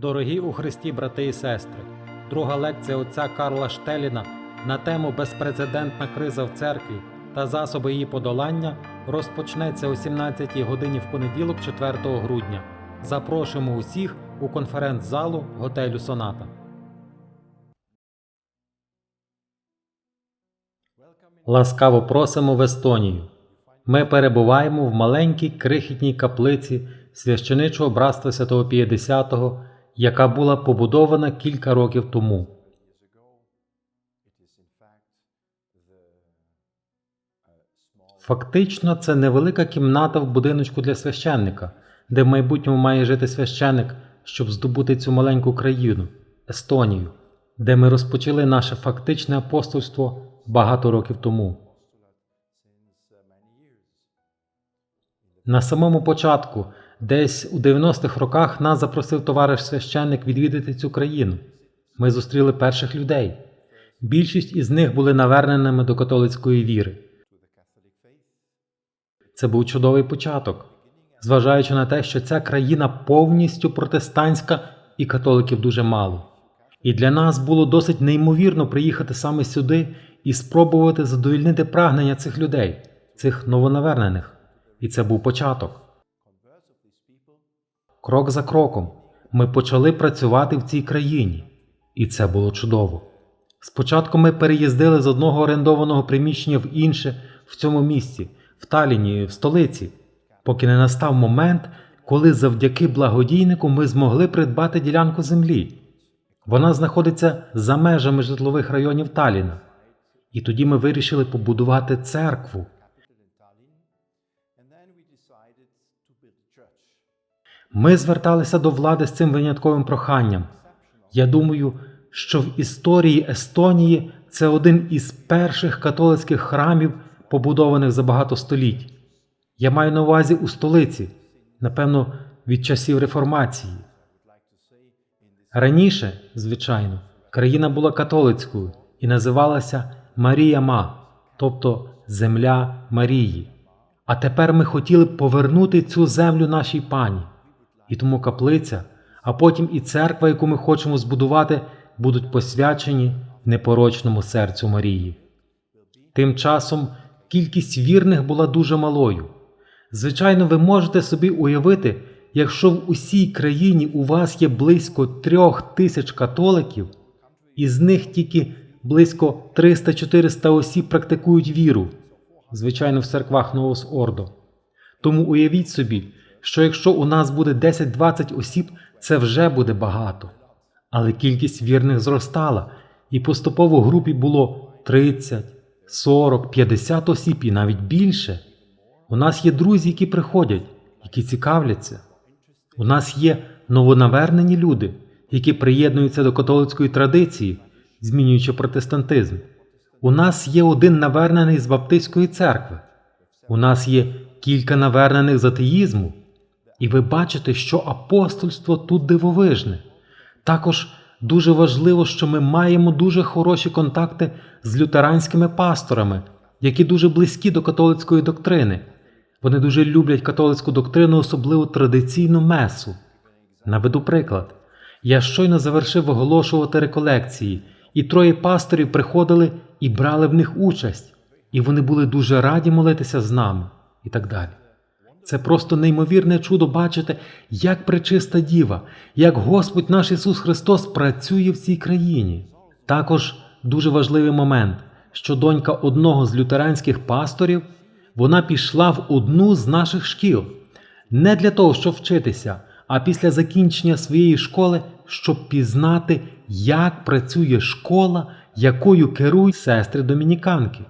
Дорогі у Христі, брати і сестри, друга лекція отця Карла Штеліна на тему Безпрецедентна криза в церкві та засоби її подолання розпочнеться о 17 годині в понеділок, 4 грудня. Запрошуємо усіх у конференц-залу готелю Соната. Ласкаво просимо в Естонію. Ми перебуваємо в маленькій крихітній каплиці священичого братства Святого П'єдесятого, яка була побудована кілька років тому. Фактично, це невелика кімната в будиночку для священника, де в майбутньому має жити священник, щоб здобути цю маленьку країну Естонію, де ми розпочали наше фактичне апостольство багато років тому. На самому початку, десь у 90-х роках, нас запросив товариш священник відвідати цю країну. Ми зустріли перших людей. Більшість із них були наверненими до католицької віри. Це був чудовий початок, зважаючи на те, що ця країна повністю протестантська і католиків дуже мало. І для нас було досить неймовірно приїхати саме сюди і спробувати задовільнити прагнення цих людей, цих новонавернених. І це був початок. Крок за кроком ми почали працювати в цій країні, і це було чудово. Спочатку ми переїздили з одного орендованого приміщення в інше в цьому місці, в Таліні, в столиці, поки не настав момент, коли завдяки благодійнику ми змогли придбати ділянку землі. Вона знаходиться за межами житлових районів Таліна. І тоді ми вирішили побудувати церкву. Ми зверталися до влади з цим винятковим проханням. Я думаю, що в історії Естонії це один із перших католицьких храмів, побудованих за багато століть. Я маю на увазі у столиці, напевно, від часів реформації. Раніше, звичайно, країна була католицькою і називалася Марія Ма, тобто Земля Марії. А тепер ми хотіли б повернути цю землю нашій пані. І тому каплиця, а потім і церква, яку ми хочемо збудувати, будуть посвячені непорочному серцю Марії. Тим часом кількість вірних була дуже малою. Звичайно, ви можете собі уявити, якщо в усій країні у вас є близько трьох тисяч католиків, із них тільки близько 300-400 осіб практикують віру, звичайно, в церквах Новос Ордо. Тому уявіть собі, що якщо у нас буде 10-20 осіб, це вже буде багато. Але кількість вірних зростала, і поступово в групі було 30, 40, 50 осіб і навіть більше. У нас є друзі, які приходять, які цікавляться. У нас є новонавернені люди, які приєднуються до католицької традиції, змінюючи протестантизм. У нас є один навернений з Баптистської церкви. У нас є кілька навернених з атеїзму. І ви бачите, що апостольство тут дивовижне. Також дуже важливо, що ми маємо дуже хороші контакти з лютеранськими пасторами, які дуже близькі до католицької доктрини. Вони дуже люблять католицьку доктрину, особливо традиційну месу. Наведу приклад. Я щойно завершив виголошувати реколекції, і троє пасторів приходили і брали в них участь, і вони були дуже раді молитися з нами і так далі. Це просто неймовірне чудо бачити, як пречиста діва, як Господь наш Ісус Христос працює в цій країні. Також дуже важливий момент, що донька одного з лютеранських пасторів вона пішла в одну з наших шкіл не для того, щоб вчитися, а після закінчення своєї школи, щоб пізнати, як працює школа, якою керують сестри домініканки.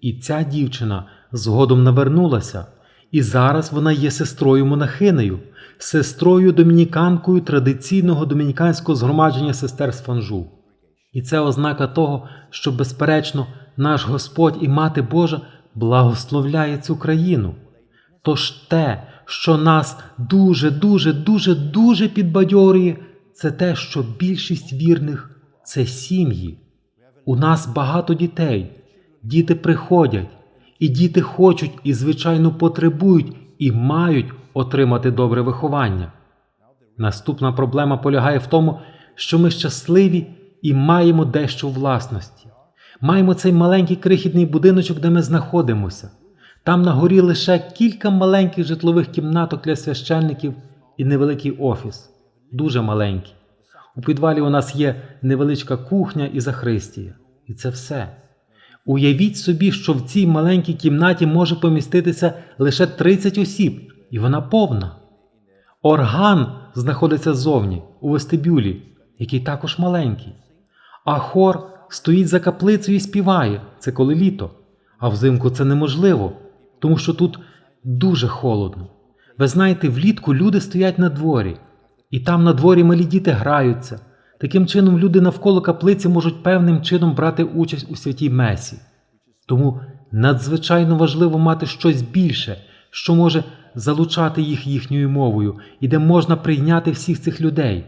І ця дівчина згодом навернулася. І зараз вона є сестрою монахинею, сестрою домініканкою традиційного домініканського згромадження сестер з Фанжу. І це ознака того, що, безперечно, наш Господь і Мати Божа благословляє цю країну. Тож те, що нас дуже, дуже, дуже, дуже підбадьорює, це те, що більшість вірних це сім'ї. У нас багато дітей, діти приходять. І діти хочуть і, звичайно, потребують і мають отримати добре виховання. Наступна проблема полягає в тому, що ми щасливі і маємо дещо у власності. Маємо цей маленький крихітний будиночок, де ми знаходимося. Там на горі лише кілька маленьких житлових кімнаток для священників і невеликий офіс, дуже маленький. У підвалі у нас є невеличка кухня і захристія. І це все. Уявіть собі, що в цій маленькій кімнаті може поміститися лише 30 осіб, і вона повна. Орган знаходиться ззовні, у вестибюлі, який також маленький. А хор стоїть за каплицею і співає це коли літо. А взимку це неможливо, тому що тут дуже холодно. Ви знаєте, влітку люди стоять на дворі, і там на дворі малі діти граються. Таким чином, люди навколо каплиці можуть певним чином брати участь у святій месі. Тому надзвичайно важливо мати щось більше, що може залучати їх їхньою мовою і де можна прийняти всіх цих людей.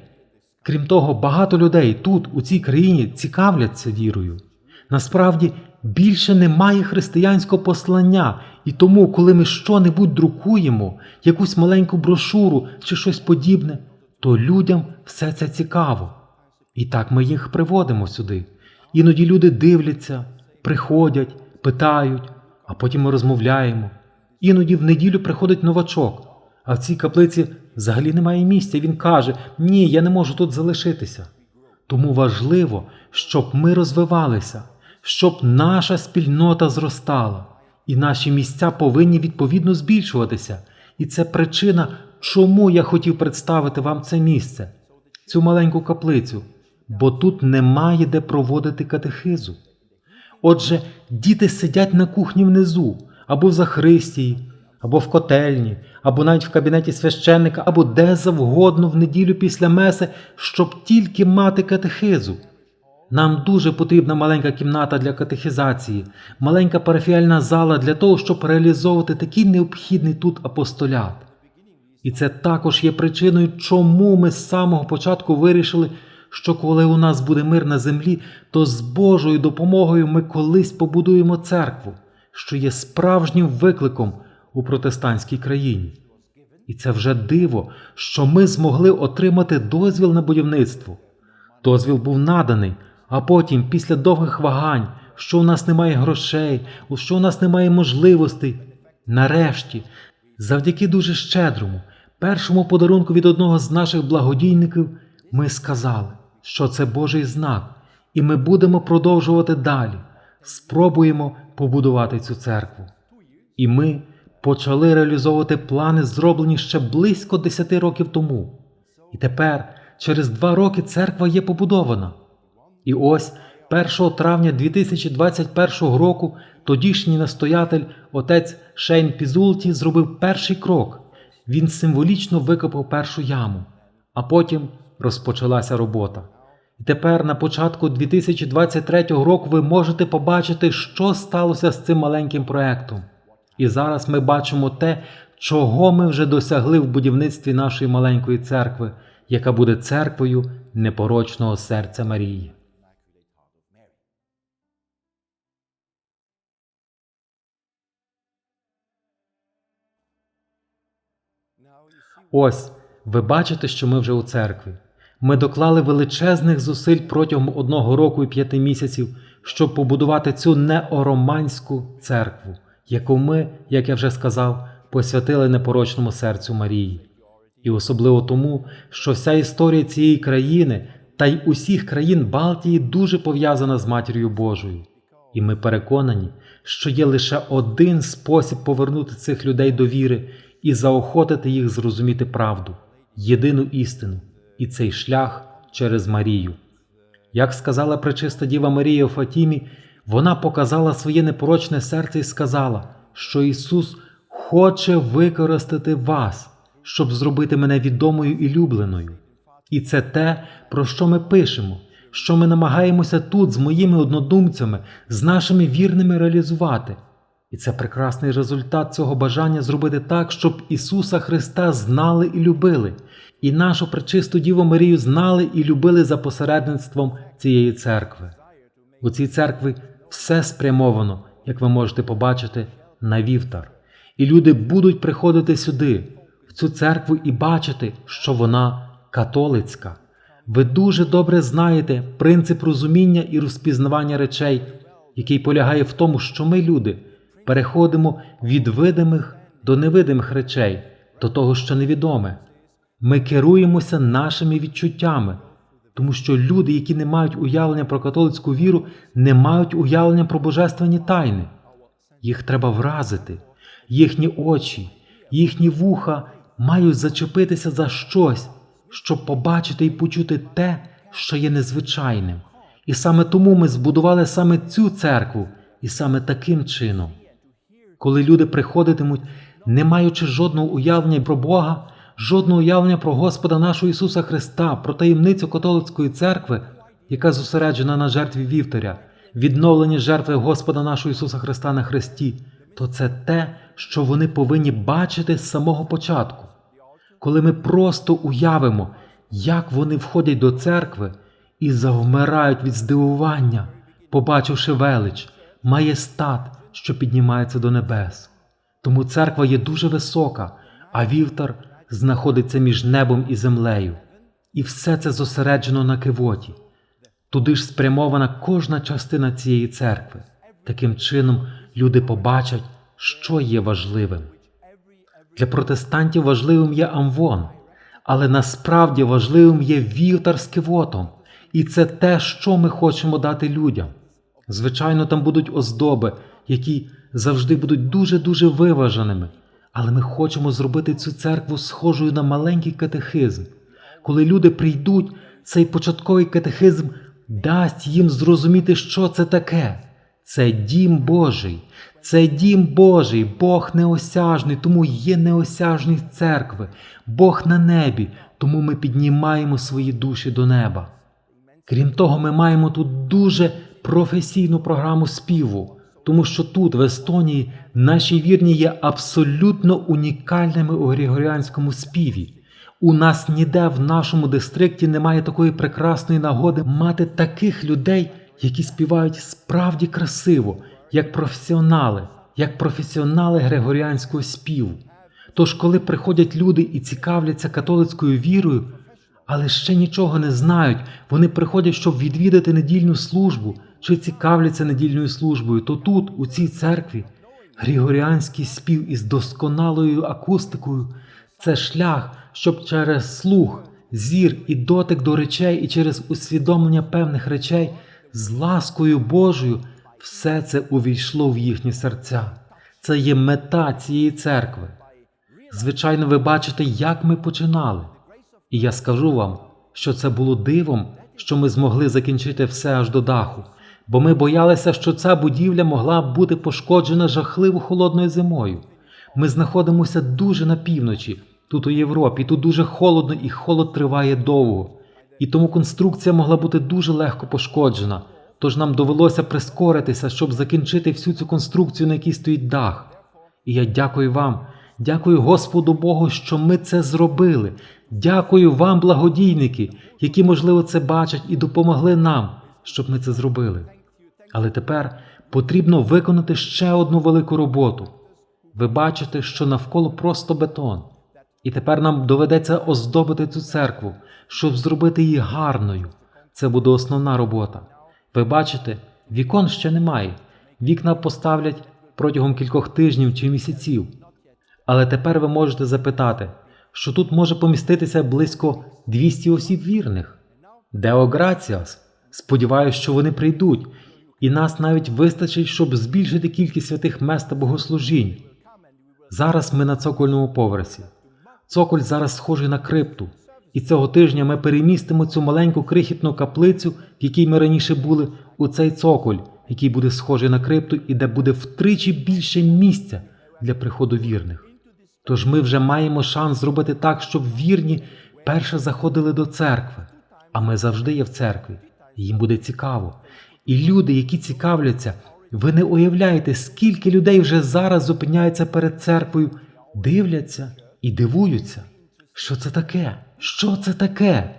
Крім того, багато людей тут, у цій країні, цікавляться вірою. Насправді більше немає християнського послання, і тому, коли ми що-небудь друкуємо, якусь маленьку брошуру чи щось подібне, то людям все це цікаво. І так ми їх приводимо сюди. Іноді люди дивляться, приходять, питають, а потім ми розмовляємо. Іноді в неділю приходить новачок, а в цій каплиці взагалі немає місця. Він каже: Ні, я не можу тут залишитися. Тому важливо, щоб ми розвивалися, щоб наша спільнота зростала, і наші місця повинні відповідно збільшуватися. І це причина, чому я хотів представити вам це місце, цю маленьку каплицю, бо тут немає де проводити катехизу. Отже, діти сидять на кухні внизу, або в захристії, або в котельні, або навіть в кабінеті священника, або де завгодно в неділю після меси, щоб тільки мати катехизу. Нам дуже потрібна маленька кімната для катехізації, маленька парафіальна зала для того, щоб реалізовувати такий необхідний тут апостолят. І це також є причиною, чому ми з самого початку вирішили, що коли у нас буде мир на землі, то з Божою допомогою ми колись побудуємо церкву, що є справжнім викликом у протестантській країні. І це вже диво, що ми змогли отримати дозвіл на будівництво. Дозвіл був наданий, а потім, після довгих вагань, що у нас немає грошей, що у нас немає можливостей. Нарешті, завдяки дуже щедрому, першому подарунку від одного з наших благодійників, ми сказали, що це Божий знак, і ми будемо продовжувати далі, спробуємо побудувати цю церкву. І ми почали реалізовувати плани, зроблені ще близько 10 років тому. І тепер, через два роки, церква є побудована. І ось 1 травня 2021 року тодішній настоятель отець Шейн Пізулті зробив перший крок. Він символічно викопав першу яму, а потім розпочалася робота. І тепер, на початку 2023 року, ви можете побачити, що сталося з цим маленьким проектом. І зараз ми бачимо те, чого ми вже досягли в будівництві нашої маленької церкви, яка буде церквою непорочного серця Марії. Ось ви бачите, що ми вже у церкві. Ми доклали величезних зусиль протягом одного року і п'яти місяців, щоб побудувати цю неороманську церкву, яку ми, як я вже сказав, посвятили непорочному серцю Марії. І особливо тому, що вся історія цієї країни та й усіх країн Балтії дуже пов'язана з Матір'ю Божою. І ми переконані, що є лише один спосіб повернути цих людей до віри і заохотити їх зрозуміти правду, єдину істину, і цей шлях через Марію. Як сказала пречиста Діва Марія у Фатімі, вона показала своє непорочне серце і сказала, що Ісус хоче використати вас, щоб зробити мене відомою і любленою. І це те, про що ми пишемо, що ми намагаємося тут з моїми однодумцями, з нашими вірними реалізувати. І це прекрасний результат цього бажання зробити так, щоб Ісуса Христа знали і любили, і нашу пречисту Діву Марію знали і любили за посередництвом цієї церкви. У цій церкві все спрямовано, як ви можете побачити, на вівтар. І люди будуть приходити сюди, в цю церкву, і бачити, що вона католицька. Ви дуже добре знаєте принцип розуміння і розпізнавання речей, який полягає в тому, що ми, люди, переходимо від видимих до невидимих речей, до того, що невідоме. Ми керуємося нашими відчуттями, тому що люди, які не мають уявлення про католицьку віру, не мають уявлення про божественні тайни. Їх треба вразити, їхні очі, їхні вуха мають зачепитися за щось, щоб побачити і почути те, що є незвичайним. І саме тому ми збудували саме цю церкву, і саме таким чином. Коли люди приходитимуть, не маючи жодного уявлення про Бога, жодного уявлення про Господа нашого Ісуса Христа, про таємницю католицької церкви, яка зосереджена на жертві Вівторя, відновленні жертви Господа нашого Ісуса Христа на Христі, то це те, що вони повинні бачити з самого початку. Коли ми просто уявимо, як вони входять до церкви і завмирають від здивування, побачивши велич, маєстат, що піднімається до небес. Тому церква є дуже висока, а вівтар знаходиться між небом і землею. І все це зосереджено на кивоті. Туди ж спрямована кожна частина цієї церкви. Таким чином люди побачать, що є важливим. Для протестантів важливим є амвон, але насправді важливим є вівтар з кивотом, і це те, що ми хочемо дати людям. Звичайно, там будуть оздоби, які завжди будуть дуже-дуже виваженими, але ми хочемо зробити цю церкву схожою на маленький катехизм. Коли люди прийдуть, цей початковий катехизм дасть їм зрозуміти, що це таке. Це дім Божий, це дім Божий, Бог неосяжний, тому є неосяжність церкви, Бог на небі, тому ми піднімаємо свої душі до неба. Крім того, ми маємо тут дуже професійну програму співу, тому що тут, в Естонії, наші вірні є абсолютно унікальними у григоріанському співі. У нас ніде в нашому дистрикті немає такої прекрасної нагоди мати таких людей, які співають справді красиво, як професіонали, як професіонали григоріанського співу. Тож, коли приходять люди і цікавляться католицькою вірою, але ще нічого не знають, вони приходять, щоб відвідати недільну службу чи цікавляться недільною службою, то тут, у цій церкві, григоріанський спів із досконалою акустикою це шлях, щоб через слух, зір і дотик до речей, і через усвідомлення певних речей з ласкою Божою все це увійшло в їхні серця. Це є мета цієї церкви. Звичайно, ви бачите, як ми починали. І я скажу вам, що це було дивом, що ми змогли закінчити все аж до даху, бо ми боялися, що ця будівля могла б бути пошкоджена жахливо холодною зимою. Ми знаходимося дуже на півночі, тут у Європі, тут дуже холодно і холод триває довго. І тому конструкція могла бути дуже легко пошкоджена, тож нам довелося прискоритися, щоб закінчити всю цю конструкцію, на якій стоїть дах. І я дякую вам, дякую Господу Богу, що ми це зробили. Дякую вам, благодійники, які, можливо, це бачать і допомогли нам, щоб ми це зробили. Але тепер потрібно виконати ще одну велику роботу. Ви бачите, що навколо просто бетон. І тепер нам доведеться оздобити цю церкву, щоб зробити її гарною. Це буде основна робота. Ви бачите, вікон ще немає. Вікна поставлять протягом кількох тижнів чи місяців. Але тепер ви можете запитати, що тут може поміститися близько 200 осіб вірних. Део Граціас. Сподіваюсь, що вони прийдуть, і нас навіть вистачить, щоб збільшити кількість святих мест та богослужінь. Зараз ми на цокольному поверсі. Цоколь зараз схожий на крипту, і цього тижня ми перемістимо цю маленьку крихітну каплицю, в якій ми раніше були, у цей цоколь, який буде схожий на крипту і де буде втричі більше місця для приходу вірних. Тож ми вже маємо шанс зробити так, щоб вірні перше заходили до церкви, а ми завжди є в церкві, їм буде цікаво. І люди, які цікавляться, ви не уявляєте, скільки людей вже зараз зупиняються перед церквою, дивляться і дивуються. Що це таке? Що це таке?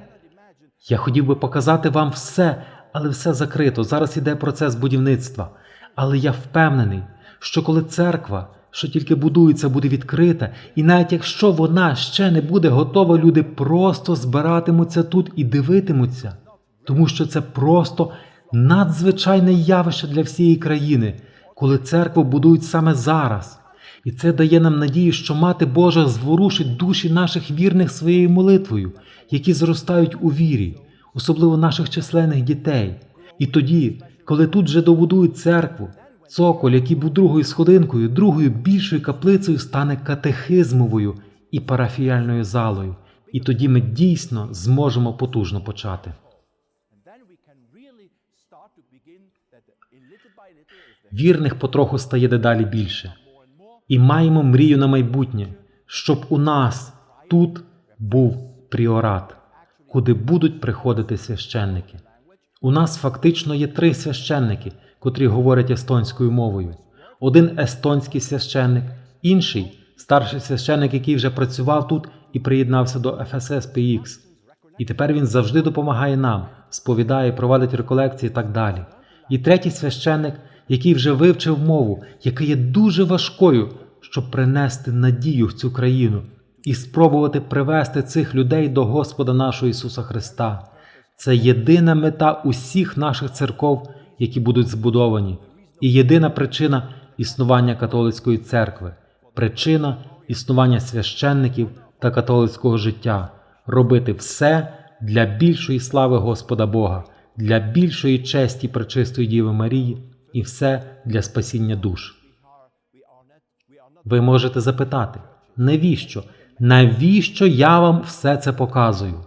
Я хотів би показати вам все, але все закрито. Зараз іде процес будівництва. Але я впевнений, що коли церква що тільки будується, буде відкрита, і навіть якщо вона ще не буде готова, люди просто збиратимуться тут і дивитимуться, тому що це просто надзвичайне явище для всієї країни, коли церкву будують саме зараз. І це дає нам надію, що Мати Божа зворушить душі наших вірних своєю молитвою, які зростають у вірі, особливо наших численних дітей. І тоді, коли тут же добудують церкву, цоколь, який був другою сходинкою, другою більшою каплицею, стане катехизмовою і парафіяльною залою. І тоді ми дійсно зможемо потужно почати. Вірних потроху стає дедалі більше. І маємо мрію на майбутнє, щоб у нас тут був пріорат, куди будуть приходити священники. У нас фактично є три священники, котрі говорять естонською мовою. Один естонський священник, інший старший священник, який вже працював тут і приєднався до ФСС. І тепер він завжди допомагає нам, сповідає, проводить реколекції і так далі. І третій священник, який вже вивчив мову, яка є дуже важкою, щоб принести надію в цю країну і спробувати привести цих людей до Господа нашого Ісуса Христа. Це єдина мета усіх наших церков, які будуть збудовані, і єдина причина існування католицької церкви, причина існування священників та католицького життя. Робити все для більшої слави Господа Бога, для більшої честі Пречистої Діви Марії і все для спасіння душ. Ви можете запитати, навіщо? Навіщо я вам все це показую?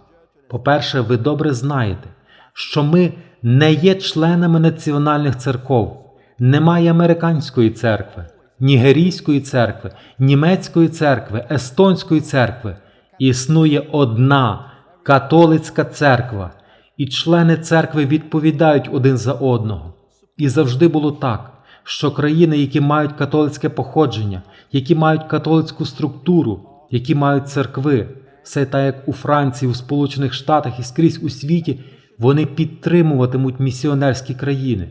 По-перше, ви добре знаєте, що ми не є членами національних церков, немає американської церкви, нігерійської церкви, німецької церкви, естонської церкви. Існує одна католицька церква, і члени церкви відповідають один за одного. І завжди було так, що країни, які мають католицьке походження, які мають католицьку структуру, які мають церкви, все так як у Франції, у Сполучених Штатах і скрізь у світі, вони підтримуватимуть місіонерські країни.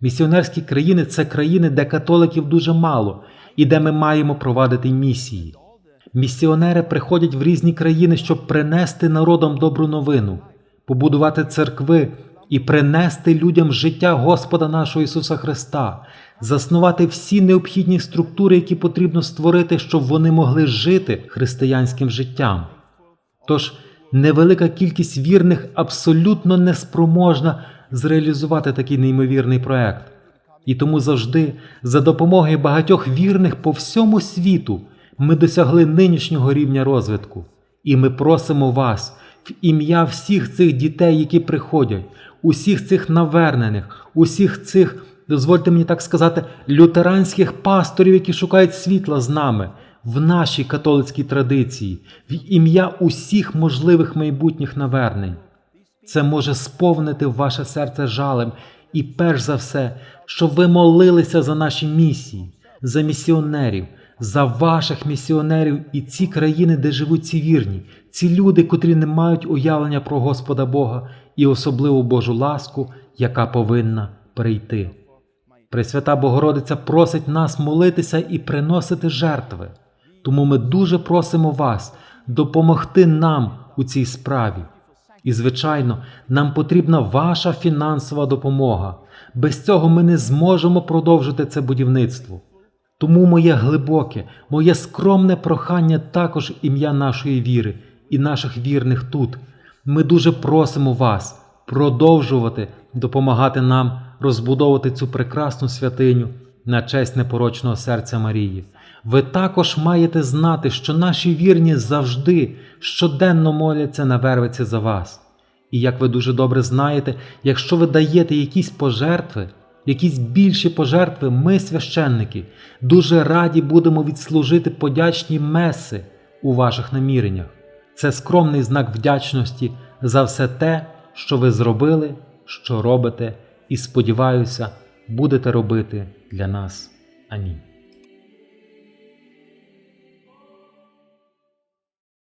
Місіонерські країни це країни, де католиків дуже мало і де ми маємо провадити місії. Місіонери приходять в різні країни, щоб принести народам добру новину, побудувати церкви і принести людям життя Господа нашого Ісуса Христа, заснувати всі необхідні структури, які потрібно створити, щоб вони могли жити християнським життям. Тож невелика кількість вірних абсолютно неспроможна зреалізувати такий неймовірний проект. І тому завжди, за допомогою багатьох вірних по всьому світу, ми досягли нинішнього рівня розвитку. І ми просимо вас в ім'я всіх цих дітей, які приходять, усіх цих навернених, усіх цих, дозвольте мені так сказати, лютеранських пасторів, які шукають світла з нами в нашій католицькій традиції, в ім'я усіх можливих майбутніх навернень. Це може сповнити ваше серце жалем і перш за все, щоб ви молилися за наші місії, за місіонерів, за ваших місіонерів і ці країни, де живуть ці вірні, ці люди, котрі не мають уявлення про Господа Бога і особливу Божу ласку, яка повинна прийти. Пресвята Богородиця просить нас молитися і приносити жертви. Тому ми дуже просимо вас допомогти нам у цій справі. І, звичайно, нам потрібна ваша фінансова допомога. Без цього ми не зможемо продовжити це будівництво. Тому моє глибоке, моє скромне прохання також ім'я нашої віри і наших вірних тут. Ми дуже просимо вас продовжувати допомагати нам розбудовувати цю прекрасну святиню на честь непорочного серця Марії. Ви також маєте знати, що наші вірні завжди щоденно моляться на вервиці за вас. І як ви дуже добре знаєте, якщо ви даєте якісь пожертви, якісь більші пожертви, ми, священники, дуже раді будемо відслужити подячні меси у ваших наміреннях. Це скромний знак вдячності за все те, що ви зробили, що робите, і сподіваюся, будете робити для нас. Амінь.